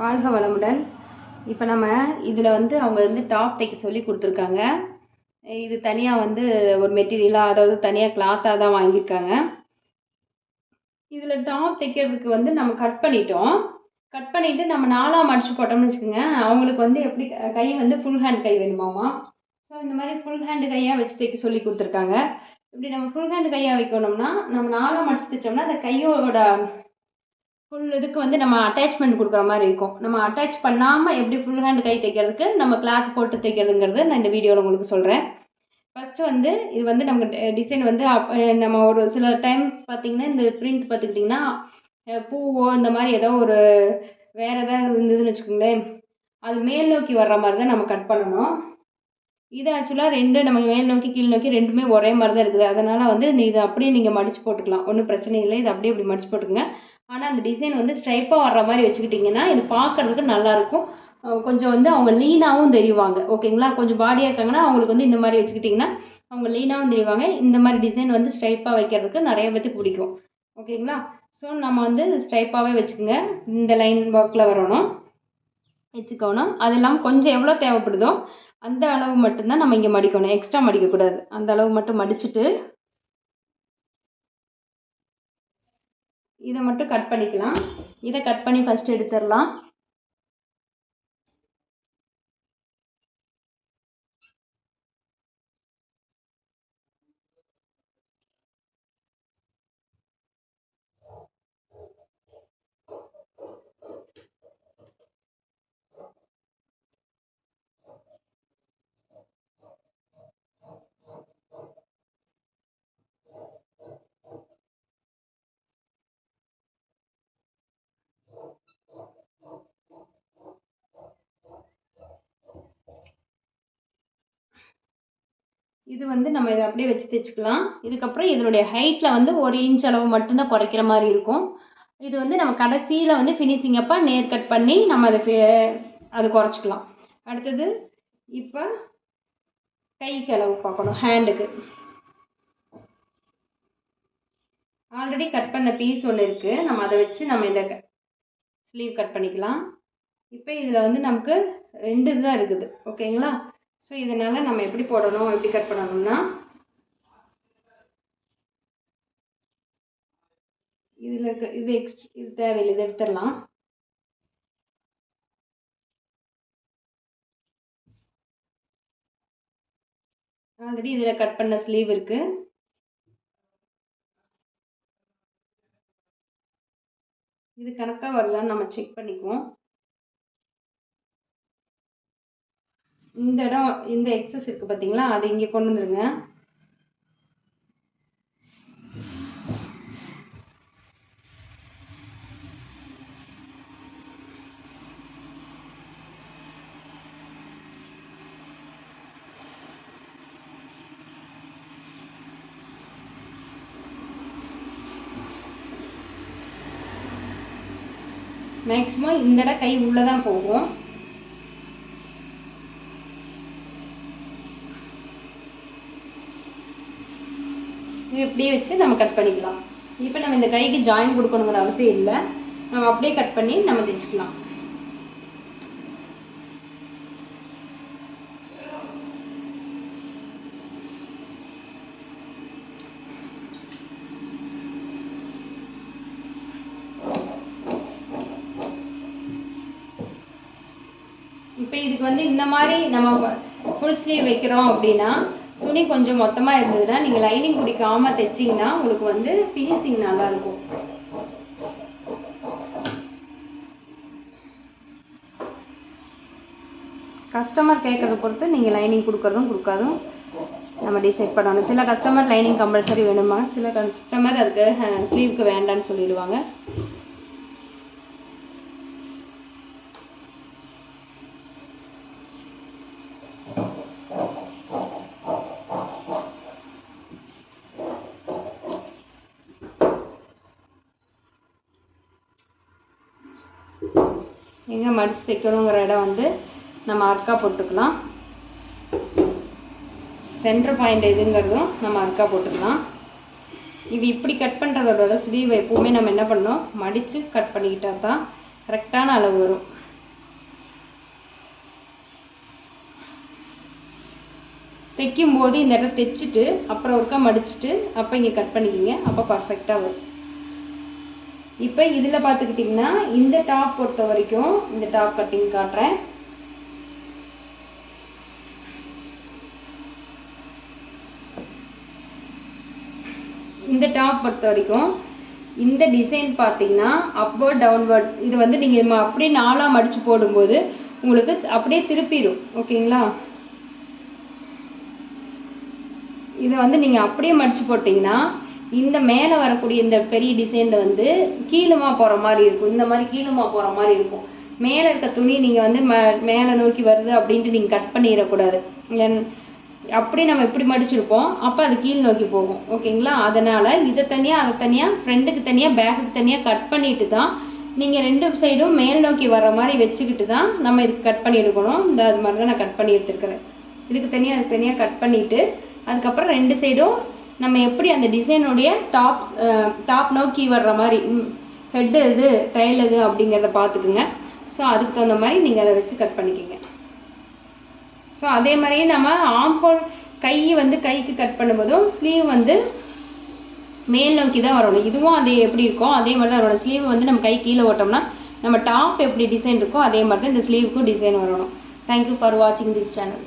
வாழ்க வளமுடன். இப்போ நம்ம இதில் வந்து அவங்க வந்து டாப் தைக்க சொல்லி கொடுத்துருக்காங்க. இது தனியாக வந்து ஒரு மெட்டீரியலாக அதாவது தனியாக கிளாத்தாக தான் வாங்கியிருக்காங்க. இதில் டாப் தைக்கிறதுக்கு வந்து நம்ம கட் பண்ணிட்டோம். கட் பண்ணிவிட்டு நம்ம நாலாம் அடிச்சு போட்டோம்னு வச்சுக்கோங்க. அவங்களுக்கு வந்து எப்படி கை வந்து ஃபுல் ஹேண்ட் கை வேணுமாமா ஸோ இந்த மாதிரி ஃபுல் ஹேண்டு கையாக வச்சு தைக்க சொல்லி கொடுத்துருக்காங்க. இப்படி நம்ம ஃபுல் ஹேண்டு கையாக வைக்கணும்னா நம்ம நாலாம் அடிச்சு தைச்சோம்னா அந்த கையோட ஃபுல் இதுக்கு வந்து நம்ம அட்டாச்மெண்ட் கொடுக்குற மாதிரி இருக்கும். நம்ம அட்டாச் பண்ணாமல் எப்படி ஃபுல் ஹேண்ட் கை தைக்கிறதுக்கு நம்ம கிளாத் போட்டு தைக்கிறதுங்கிறது நான் இந்த வீடியோவில் உங்களுக்கு சொல்கிறேன் ஃபஸ்ட்டு வந்து இது வந்து நமக்கு டிசைன் வந்து நம்ம ஒரு சில டைம்ஸ் பார்த்தீங்கன்னா இந்த பிரிண்ட் பார்த்துக்கிட்டிங்கன்னா பூவோ இந்த மாதிரி ஏதோ ஒரு வேறு ஏதாவது இருந்ததுன்னு வச்சுக்கோங்களேன் அது மேல் நோக்கி வர்ற மாதிரி தான் நம்ம கட் பண்ணணும். இது ஆக்சுவலாக ரெண்டு நம்ம மேல் நோக்கி கீழ் நோக்கி ரெண்டுமே ஒரே மாதிரி தான் இருக்குது. அதனால் வந்து இது இதை அப்படியே நீங்கள் மடித்து போட்டுக்கலாம். ஒன்றும் பிரச்சனை இல்லை. இது அப்படியே இப்படி மடித்து போட்டுக்கோங்க. ஆனால் அந்த டிசைன் வந்து ஸ்ட்ரைப்பாக வர்ற மாதிரி வச்சுக்கிட்டிங்கன்னா இது பார்க்கறதுக்கு நல்லாயிருக்கும். கொஞ்சம் வந்து அவங்க லீனாகவும் தெரிவாங்க. ஓகேங்களா? கொஞ்சம் பாடியாக இருக்காங்கன்னா அவங்களுக்கு வந்து இந்த மாதிரி வச்சுக்கிட்டிங்கன்னா அவங்க லீனாகவும் தெரிவாங்க. இந்த மாதிரி டிசைன் வந்து ஸ்ட்ரைப்பாக வைக்கிறதுக்கு நிறைய பேத்துக்கு பிடிக்கும். ஓகேங்களா? ஸோ நம்ம வந்து ஸ்ட்ரைப்பாகவே வச்சுக்கோங்க. இந்த லைன் ஒர்க்கில் வரணும். வச்சுக்கணும். அது இல்லாமல் கொஞ்சம் எவ்வளோ தேவைப்படுதோ அந்த அளவு மட்டும்தான் நம்ம இங்கே மடிக்கணும். எக்ஸ்ட்ரா மடிக்கக்கூடாது. அந்த அளவு மட்டும் மடிச்சுட்டு இதை மட்டும் கட் பண்ணிக்கலாம். இதை கட் பண்ணி ஃபஸ்ட்டு எடுத்துடலாம். இது வந்து நம்ம இதை அப்படியே வச்சு தைச்சிக்கலாம் இதுக்கப்புறம் இதனுடைய ஹைட்டில் வந்து ஒரு இன்ச் அளவு மட்டும்தான் குறைக்கிற மாதிரி இருக்கும். இது வந்து நம்ம கடைசியில் வந்து ஃபினிஷிங் அப்போ நேர் கட் பண்ணி நம்ம அதை அது குறைச்சிக்கலாம். அடுத்தது இப்போ கைக்கு அளவு பார்க்கணும் ஹேண்டுக்கு ஆல்ரெடி கட் பண்ண பீஸ் ஒன்று இருக்குது நம்ம அதை வச்சு நம்ம இந்த ஸ்லீவ் கட் பண்ணிக்கலாம். இப்போ இதில் வந்து நமக்கு ரெண்டு தான் இருக்குது. ஓகேங்களா ஸோ இதனால் நம்ம எப்படி போடணும் எப்படி கட் பண்ணணும்னா இதில் இருக்க இது எக்ஸ்ட் இது தேவையில்லை இதை எடுத்துடலாம். ஆல்ரெடி இதில் கட் பண்ண ஸ்லீவ் இருக்குது இது கணக்காக வருதான்னு நம்ம செக் பண்ணிக்குவோம். இந்த இடம் இந்த எக்ஸஸ் இருக்குது பார்த்தீங்களா அது இங்கே கொண்டு வந்துருங்க. மேக்ஸிமம் இந்த இடம் கை உள்ளே தான் போகும். இது இப்படியே வச்சு நம்ம கட் பண்ணிக்கலாம். இப்போ நம்ம இந்த கைக்கு ஜாயின் கொடுக்கணுங்கிற அவசியம் இல்லை. நம்ம அப்படியே கட் பண்ணி நம்ம தைச்சிக்கலாம் இப்போ இதுக்கு வந்து இந்த மாதிரி நம்ம ஃபுல் ஸ்லீவ் வைக்கிறோம் அப்படின்னா துணி கொஞ்சம் மொத்தமாக இருந்ததுன்னா நீங்கள் லைனிங் குடிக்காமல் தைச்சிங்கன்னா உங்களுக்கு வந்து ஃபினிஷிங் நல்லாயிருக்கும். கஸ்டமர் கேட்குறத பொறுத்து நீங்கள் லைனிங் கொடுக்குறதும் கொடுக்காதும் நம்ம டிசைட் பண்ணணும். சில கஸ்டமர் லைனிங் கம்பல்சரி வேணுமா சில கஸ்டமர் அதுக்கு ஸ்லீவுக்கு வேண்டான்னு சொல்லிடுவாங்க. எங்கே மடிச்சு தைக்கணுங்கிற இடம் வந்து நம்ம அர்க்கா போட்டுக்கலாம். சென்டர் பாயிண்ட் எதுங்கிறதும் நம்ம அர்க்கா போட்டுக்கலாம். இது இப்படி கட் பண்ணுறதோட ஸ்லீவ் எப்போவுமே நம்ம என்ன பண்ணோம் மடித்து கட் பண்ணிக்கிட்டா தான் கரெக்டான அளவு வரும். தைக்கும்போது இந்த இடத்த தைச்சிட்டு அப்புறம் ஒருக்கா மடிச்சுட்டு அப்போ இங்கே கட் பண்ணிக்கிங்க. அப்போ பர்ஃபெக்டாக வரும். இப்போ இதில் பார்த்துக்கிட்டிங்கன்னா இந்த டாப் பொறுத்த வரைக்கும் இந்த டாப் கட்டிங் காட்டுறேன். இந்த டாப் பொறுத்த வரைக்கும் இந்த டிசைன் பார்த்தீங்கன்னா அப்வர்ட் டவுன்வர்ட் இது வந்து நீங்கள் அப்படியே நாலாக மடித்து போடும்போது உங்களுக்கு அப்படியே திருப்பிடும் ஓகேங்களா? இதை வந்து நீங்கள் அப்படியே மடித்து போட்டிங்கன்னா இந்த மேலே வரக்கூடிய இந்த பெரிய டிசைனில் வந்து கீழுமா போகிற மாதிரி இருக்கும். இந்த மாதிரி கீழுமா போகிற மாதிரி இருக்கும். மேலே இருக்க துணி நீங்கள் வந்து ம மேலே நோக்கி வருது அப்படின்ட்டு நீங்கள் கட் பண்ணிடக்கூடாது. அப்படி நம்ம எப்படி மடிச்சிருப்போம். அப்போ அது கீழ் நோக்கி போகும். ஓகேங்களா அதனால் இதை தனியாக அதை தனியாக ஃப்ரெண்டுக்கு தனியாக பேக்குக்கு தனியாக கட் பண்ணிட்டு தான் நீங்கள் ரெண்டு சைடும் மேல் நோக்கி வர மாதிரி வச்சுக்கிட்டு தான் நம்ம இதுக்கு கட் பண்ணி எடுக்கணும். இந்த அது மாதிரி தான் நான் கட் பண்ணி எடுத்துருக்கிறேன். இதுக்கு தனியாக அதுக்கு தனியாக கட் பண்ணிவிட்டு அதுக்கப்புறம் ரெண்டு சைடும் நம்ம எப்படி அந்த டிசைனுடைய டாப்ஸ் டாப் நோக்கி வர்ற மாதிரி ஹெட்டு எது டைல் எது அப்படிங்கிறத பார்த்துக்குங்க. ஸோ அதுக்கு தகுந்த மாதிரி நீங்கள் அதை வச்சு கட் பண்ணிக்கோங்க. ஸோ அதே மாதிரியே நம்ம ஆம்போல் கை வந்து கைக்கு கட் பண்ணும்போதும் ஸ்லீவ் வந்து மேல் நோக்கி தான் வரணும். இதுவும் அதே எப்படி இருக்கோ அதே மாதிரி தான் வரணும். ஸ்லீவ் வந்து நம்ம கை கீழே ஓட்டோம்னா நம்ம டாப் எப்படி டிசைன் இருக்கோ அதே மாதிரி தான் இந்த ஸ்லீவுக்கும் டிசைன் வரணும். தேங்க்யூ ஃபார் வாட்சிங் திஸ் சேனல்